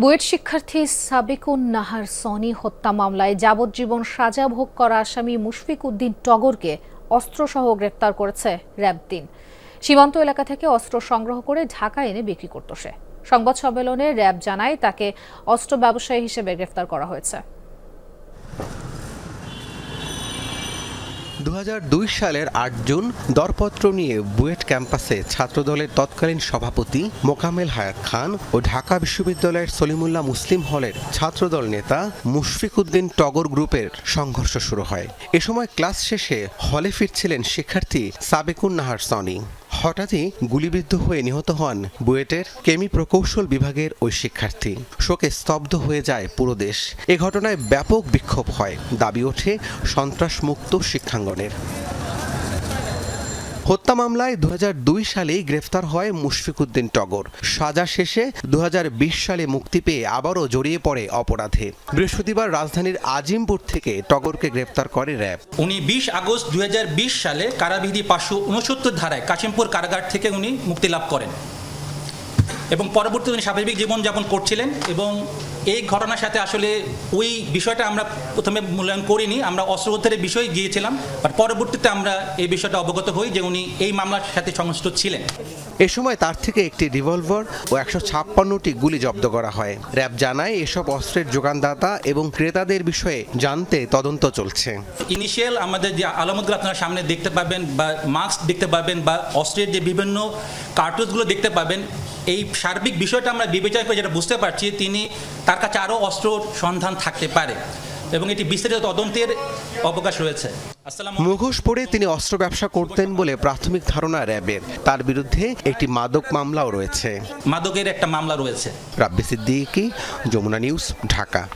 বুয়েট শিক্ষার্থী সাবেকুন নাহার সনি হত্যা মামলায় যাবজ্জীবন সাজা ভোগ করা আসামি মুশফিক উদ্দিন টগরকে অস্ত্রসহ গ্রেপ্তার করেছে র্যাব তিন। সীমান্ত এলাকা থেকে অস্ত্র সংগ্রহ করে ঢাকা এনে বিক্রি করত সে। সংবাদ সম্মেলনে র্যাব জানায় তাকে অস্ত্র ব্যবসায়ী হিসেবে গ্রেফতার করা হয়েছে। দু হাজার দুই সালের আট জুন দরপত্র নিয়ে বুয়েট ক্যাম্পাসে ছাত্রদলের তৎকালীন সভাপতি মোকামেল হায়াত খান ও ঢাকা বিশ্ববিদ্যালয়ের সলিমুল্লাহ মুসলিম হলের ছাত্রদল নেতা মুশফিক উদ্দিন টগর গ্রুপের সংঘর্ষ শুরু হয়। এ সময় ক্লাস শেষে হলে ফিরছিলেন শিক্ষার্থী সাবেকুন নাহার সনি। হঠাৎই গুলিবিদ্ধ হয়ে নিহত হন বুয়েটের কেমি প্রকৌশল বিভাগের ওই শিক্ষার্থী। শোকে স্তব্ধ হয়ে যায় পুরো দেশ। এ ঘটনায় ব্যাপক বিক্ষোভ হয়। দাবি ওঠে সন্ত্রাসমুক্ত শিক্ষাঙ্গনের। হত্যা মামলায় দু সালেই গ্রেফতার হয় মুশফিকুদ্দিন টগর। সাজা শেষে দু হাজার বিশ সালে মুক্তি পেয়ে আবারও জড়িয়ে পড়ে অপরাধে। বৃহস্পতিবার রাজধানীর আজিমপুর থেকে টগরকে গ্রেফতার করে র্যাব। উনি বিশ আগস্ট দুই হাজার বিশ সালে কারাবিধি পাঁচশো উনসত্তর ধারায় কাশিমপুর কারাগার থেকে উনি মুক্তি লাভ করেন। এবং পরবর্তীতে উনি স্বাভাবিক জীবনযাপন করছিলেন এবং এই ঘটনার সাথে আসলে ওই বিষয়টা আমরা প্রথমে মূল্যায়ন করিনি আমরা অস্ত্র উদ্ধারের বিষয়ে গিয়েছিলাম বাট পরবর্তীতে আমরা এই বিষয়টা অবগত হই যে উনি এই মামলার সাথে সংশ্লিষ্ট ছিলেন। এ সময় তার থেকে একটি রিভলভার ও একশো ছাপ্পান্নটি গুলি জব্দ করা হয়। র্যাব জানায় এসব অস্ত্রের যোগানদাতা এবং ক্রেতাদের বিষয়ে জানতে তদন্ত চলছে। ইনিশিয়াল আমাদের যে আলামতগুলো আপনারা সামনে দেখতে পাবেন বা মাস্ক দেখতে পাবেন বা অস্ত্রের যে বিভিন্ন কার্টুজগুলো দেখতে পাবেন এই সার্বিক বিষয়টা আমরা বিবেচনা করে যেটা বুঝতে পারছি তিনি তার কাছে আরও অস্ত্র সন্ধান থাকতে পারে। এবং এটি বিস্তারিত তদন্তের অবকাশ রয়েছে। মুখোশ পরে তিনি অস্ত্র ব্যবসা করতেন বলে প্রাথমিক ধারণা র্যাবের। তার বিরুদ্ধে একটি মাদক মামলাও রয়েছে। মাদকের একটা মামলা রয়েছে। রাব্বি সিদ্দিকি যমুনা নিউজ ঢাকা।